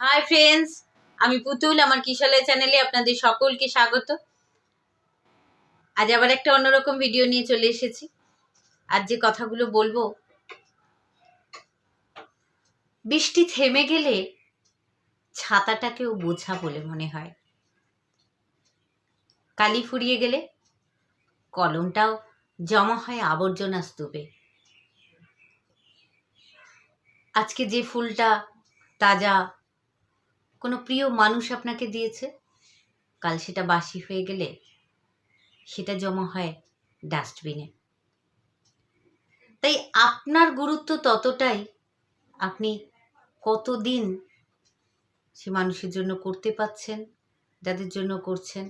Hi friends আমি পুতুল, আমার কিশালয় চ্যানেলে আপনাদের সকলকে স্বাগত। আজ আবার একটা অন্যরকম ভিডিও নিয়ে চলে এসেছি। আজ যে কথাগুলো বলব, বৃষ্টি থেমে গেলে ছাতাটাকেও বোঝা বলে মনে হয়। কালি ফুরিয়ে গেলে কলমটাও জমা হয় আবর্জনা স্তূপে। আজকে যে ফুলটা, তাজা কোনো প্রিয় মানুষ আপনাকে দিয়েছে? কাল সেটা বাসি হয়ে গেলে সেটা জমা হয় ডাস্টবিনে তাই আপনার গুরুত্ব ততটাই আপনি কতদিন সে মানুষের জন্য করতে পাচ্ছেন, যাদের জন্য করছেন?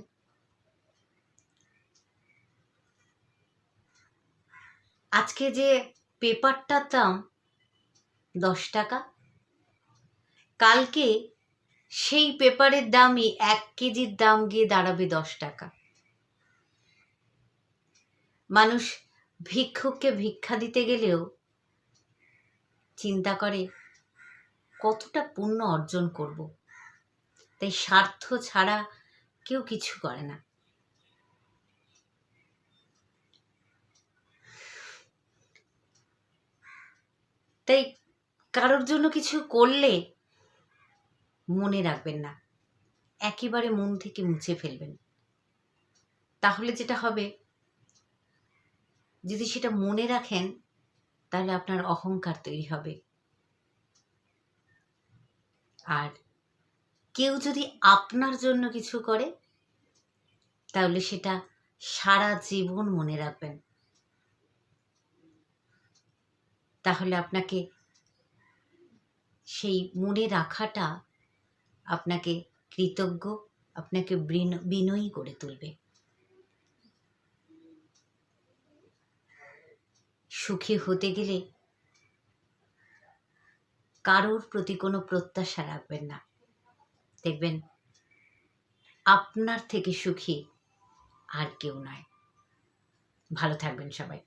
আজকে যে পেপারটার দাম দশ টাকা, কালকে সেই পেপারের দামই এক কেজির দাম গিয়ে দাঁড়াবে দশ টাকা। মানুষ ভিক্ষুককে ভিক্ষা দিতে গেলেও চিন্তা করে, কতটা পুণ্য অর্জন করব? তাই স্বার্থ ছাড়া কেউ কিছু করে না। তাই কারোর জন্য কিছু করলে মনে রাখবেন না। একেবারে মন থেকে মুছে ফেলবেন। তাহলে যেটা হবে, যদি সেটা মনে রাখেন, তাহলে আপনার অহংকার তৈরি হবে। আর কেউ যদি আপনার জন্য কিছু করে, তাহলে সেটা সারা জীবন মনে রাখবেন। তাহলে আপনাকে সেই মনে রাখাটা আপনাকে কৃতজ্ঞ, আপনাকে বৃন- বিনয়ী করে তুলবে। সুখী হতে গেলে কারোর প্রতি কোনো প্রত্যাশা রাখবেন না। দেখবেন, আপনার থেকে সুখী আর কেউ নয়। ভালো থাকবেন সবাই।